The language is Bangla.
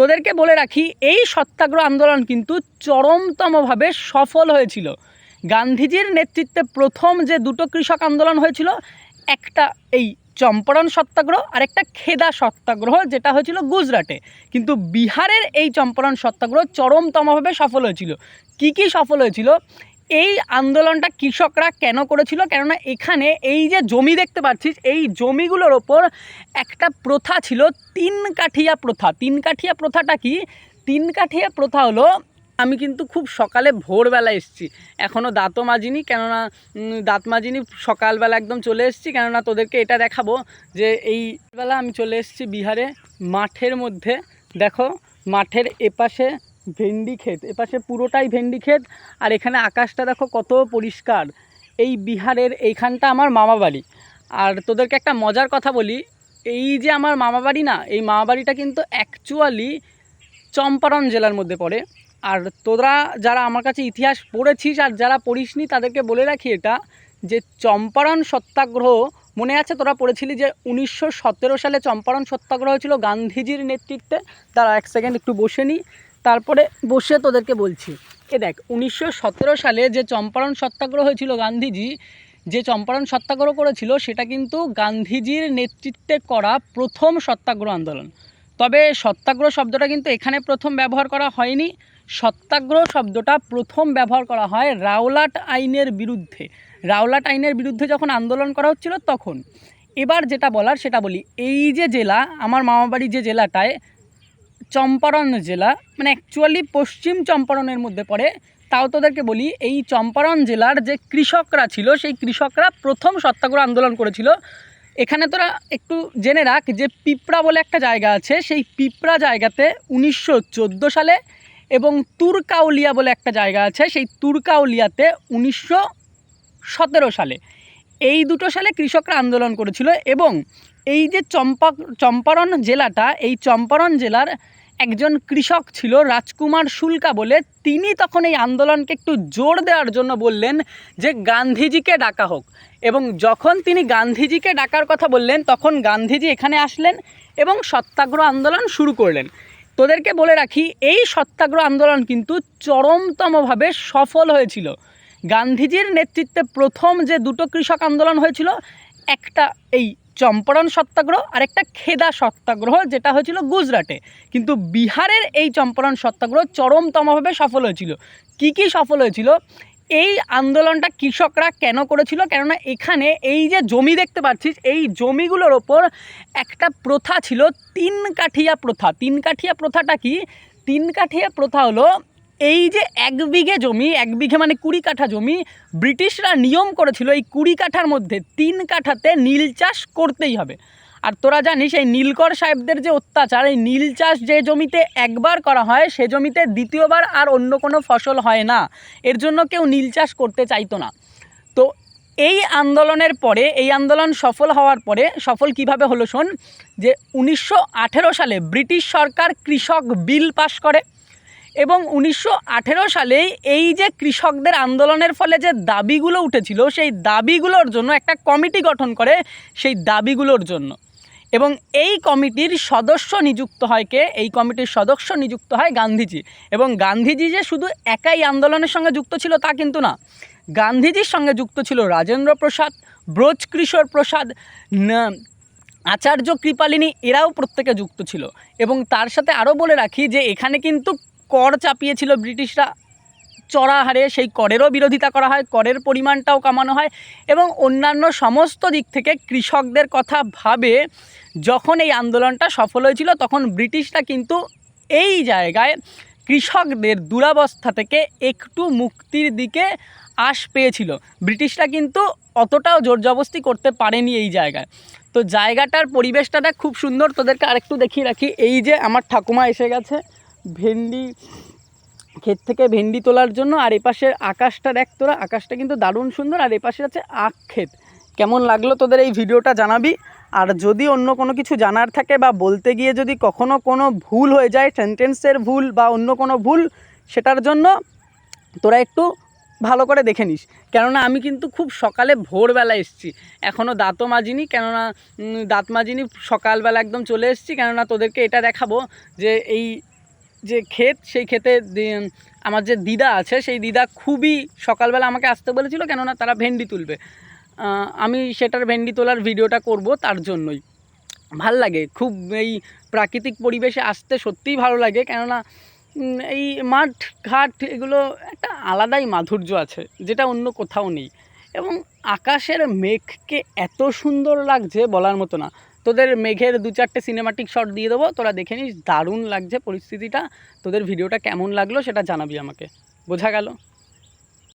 তোদেরকে বলে রাখি, এই সত্যাগ্রহ আন্দোলন কিন্তু চরমতমভাবে সফল হয়েছিল। গান্ধীজির নেতৃত্বে প্রথম যে দুটো কৃষক আন্দোলন হয়েছিল, একটা এই চম্পারণ সত্যাগ্রহ আর একটা খেদা সত্যাগ্রহ, যেটা হয়েছিল গুজরাটে। কিন্তু বিহারের এই চম্পারণ সত্যাগ্রহ চরমতমভাবে সফল হয়েছিল। কি কি সফল হয়েছিল? এই আন্দোলনটা কৃষকরা কেন করেছিল? কেননা এখানে এই যে জমি দেখতে পাচ্ছিস, এই জমিগুলোর ওপর একটা প্রথা ছিল তিন কাঠিয়া প্রথা। তিন কাঠিয়া প্রথাটা কি? তিন কাঠিয়া প্রথা হলো, আমি কিন্তু খুব সকালে ভোরবেলা এসেছি। এখনও দাঁতও মাজিনি, কেননা দাঁত মাজিনি, সকালবেলা একদম চলে এসেছি। কেননা তোদেরকে এটা দেখাবো যে এই বেলা আমি চলে এসেছি বিহারে। মাঠের মধ্যে, দেখো, মাঠের এপাশে ভেন্ডি ক্ষেত এপাশে পুরোটাই ভেন্ডি ক্ষেত, আর এখানে আকাশটা দেখো কত পরিষ্কার। এই বিহারের এইখানটা আমার মামা বাড়ি। আর তোদেরকে একটা মজার কথা বলি, এই যে আমার মামা বাড়ি না, এই মামা বাড়িটা কিন্তু অ্যাকচুয়ালি চম্পারণ জেলার মধ্যে পড়ে। আর তোরা যারা আমার কাছে ইতিহাস পড়েছিস আর যারা পড়িসনি, তাদেরকে বলে রাখি এটা, যে চম্পারণ সত্যাগ্রহ, মনে আছে তোরা পড়েছিলি যে উনিশশো সতেরো সালে চম্পারণ সত্যাগ্রহ ছিল গান্ধীজির নেতৃত্বে? তারা এক সেকেন্ড একটু বসে নিই তারপরে বসে তোদেরকে বলছি। এ দেখ, উনিশশো সতেরো সালে যে চম্পারণ সত্যাগ্রহ হয়েছিল গান্ধীজি, যে চম্পারণ সত্যাগ্রহ করেছিল, সেটা কিন্তু গান্ধীজির নেতৃত্বে করা প্রথম সত্যাগ্রহ আন্দোলন। তবে সত্যাগ্রহ শব্দটা কিন্তু এখানে প্রথম ব্যবহার করা হয়নি। সত্যাগ্রহ শব্দটা প্রথম ব্যবহার করা হয় রাওলাট আইনের বিরুদ্ধে। রাওলাট আইনের বিরুদ্ধে যখন আন্দোলন করা হচ্ছিল তখন। এবার যেটা বলার সেটা বলি, এই যে জেলা, আমার মামাবাড়ি যে জেলাটায় চম্পারণ জেলা মানে অ্যাকচুয়ালি পশ্চিম চম্পারণের মধ্যে পড়ে। তাও তোদেরকে বলি, এই চম্পারণ জেলার যে কৃষকরা ছিল, সেই কৃষকরা প্রথম সত্যাগ্রহ আন্দোলন করেছিল। এখানে তোরা একটু জেনে রাখ যে পিঁপড়া বলে একটা জায়গা আছে, সেই পিঁপড়া জায়গাতে উনিশশো চোদ্দ সালে এবং তুরকাউলিয়া বলে একটা জায়গা আছে, সেই তুরকাউলিয়াতে উনিশশো সতেরো সালে। এই দুটো সালে কৃষকরা আন্দোলন করেছিল এবং এই যে চম্পা, চম্পারণ জেলাটা, এই চম্পারণ জেলার একজন কৃষক ছিল, রাজকুমার শুল্কা বলে। তিনি তখন এই আন্দোলনকে একটু জোর দেওয়ার জন্য বললেন যে, গান্ধীজিকে ডাকা হোক। এবং যখন তিনি গান্ধীজিকে ডাকার কথা বললেন, তখন গান্ধীজি এখানে আসলেন এবং সত্যাগ্রহ আন্দোলন শুরু করলেন। তোদেরকে বলে রাখি, এই সত্যাগ্রহ আন্দোলন কিন্তু চরমতমভাবে সফল হয়েছিল। গান্ধীজির নেতৃত্বে প্রথম যে দুটো কৃষক আন্দোলন হয়েছিল, একটা এই চম্পারণ সত্যাগ্রহ আর একটা খেদা সত্যাগ্রহ, যেটা হয়েছিল গুজরাটে। কিন্তু বিহারের এই চম্পারণ সত্যাগ্রহ চরমতমভাবে সফল হয়েছিল। কি কি সফল হয়েছিল? এই আন্দোলনটা কৃষকরা কেন করেছিল? কেননা এখানে এই যে জমি দেখতে পাচ্ছিস, এই জমিগুলোর ওপর একটা প্রথা ছিল তিন কাঠিয়া প্রথা। তিন কাঠিয়া প্রথাটা কি? তিন কাঠিয়া প্রথা হলো এই যে এক বিঘে জমি, এক বিঘে মানে কুড়ি কাঠা জমি, ব্রিটিশরা নিয়ম করেছিল এই কুড়ি কাঠার মধ্যে তিন কাঠাতে নীল চাষ করতেই হবে। আর তোরা জানিস, এই নীলকর সাহেবদের যে অত্যাচার, এই নীল চাষ যে জমিতে একবার করা হয়, সে জমিতে দ্বিতীয়বার আর অন্য কোনো ফসল হয় না। এর জন্য কেউ নীল চাষ করতে চাইতো না। তো এই আন্দোলনের পরে, এই আন্দোলন সফল হওয়ার পরে, সফল কীভাবে হলো শোন? যে উনিশশো আঠেরো সালে ব্রিটিশ সরকার কৃষক বিল পাশ করে। এবং উনিশশো সালেই এই যে কৃষকদের আন্দোলনের ফলে যে দাবিগুলো উঠেছিল, সেই দাবিগুলোর জন্য একটা কমিটি গঠন করে সেই দাবিগুলোর জন্য। এবং এই কমিটির সদস্য নিযুক্ত হয় কে? এই কমিটির সদস্য নিযুক্ত হয় গান্ধীজি। এবং গান্ধীজি যে শুধু একাই আন্দোলনের সঙ্গে যুক্ত ছিল তা কিন্তু না। গান্ধীজির সঙ্গে যুক্ত ছিল রাজেন্দ্র প্রসাদ, ব্রজ কিশোর প্রসাদ আচার্য কৃপালিনী, এরাও প্রত্যেকে যুক্ত ছিল। এবং তার সাথে আরও বলে রাখি যে এখানে কিন্তু কর চাপিয়েছিল ব্রিটিশরা। চড়া হারে সেই করেরও বিরোধিতা করা হয়, করের পরিমাণটাও কমানো হয় এবং অন্যান্য সমস্ত দিক থেকে কৃষকদের কথা ভাবে যখন এই আন্দোলনটা সফল হয়েছিল তখন ব্রিটিশরা কিন্তু এই জায়গায় কৃষকদের দুরাবস্থা থেকে একটু মুক্তির দিকে আশ পেয়েছিল। ব্রিটিশরা কিন্তু অতটাও জোরজবস্তি করতে পারেনি এই জায়গায়। তো জায়গাটার পরিবেশটা খুব সুন্দর, তোদেরকে আরেকটু দেখিয়ে রাখি। এই যে আমার ঠাকুমা এসে গেছে। ভেন্ডি, ক্ষেত থেকে ভেন্ডি তোলার জন্য আর এপাশের আকাশটা দেখ তোরা, আকাশটা কিন্তু দারুণ সুন্দর আর এপাশে আছে আখ ক্ষেত। কেমন লাগল তোদের এই ভিডিওটা জানাবি? আর যদি অন্য কোনো কিছু জানার থাকে বা বলতে গিয়ে যদি কখনো কোনো ভুল হয়ে যায়, সেন্টেন্সের ভুল বা অন্য কোনো ভুল, সেটার জন্য তোরা একটু ভালো করে দেখে নিস। কেননা আমি কিন্তু খুব সকালে ভোরবেলা এসেছি। এখনও দাঁতও মাজিনি, কেননা দাঁত মাজিনি, সকালবেলা একদম চলে এসেছি। কেননা তোদেরকে এটা দেখাবো যে এই যে ক্ষেত, সেই ক্ষেতে আমার যে দিদা আছে, সেই দিদা খুবই সকালবেলা আমাকে আসতে বলেছিল, কেননা তারা ভেন্ডি তুলবে। আমি সেটার ভেন্ডি তোলার ভিডিওটা করব তার জন্যই। ভালো লাগে, খুব এই প্রাকৃতিক পরিবেশে আসতে সত্যিই ভালো লাগে, কেননা এই মাঠ, ঘাট এগুলো একটা আলাদাই মাধুর্য আছে, যেটা অন্য কোথাও নেই। এবং আকাশের মেঘকে এত সুন্দর লাগছে বলার মতো না। তোদের মেঘের দু চারটে সিনেমাটিক শট দিয়ে দেবো, তোরা দেখে নিস, দারুণ লাগছে পরিস্থিতিটা, তোদের ভিডিওটা কেমন লাগল সেটা জানাবি আমাকে। বোঝা গেল?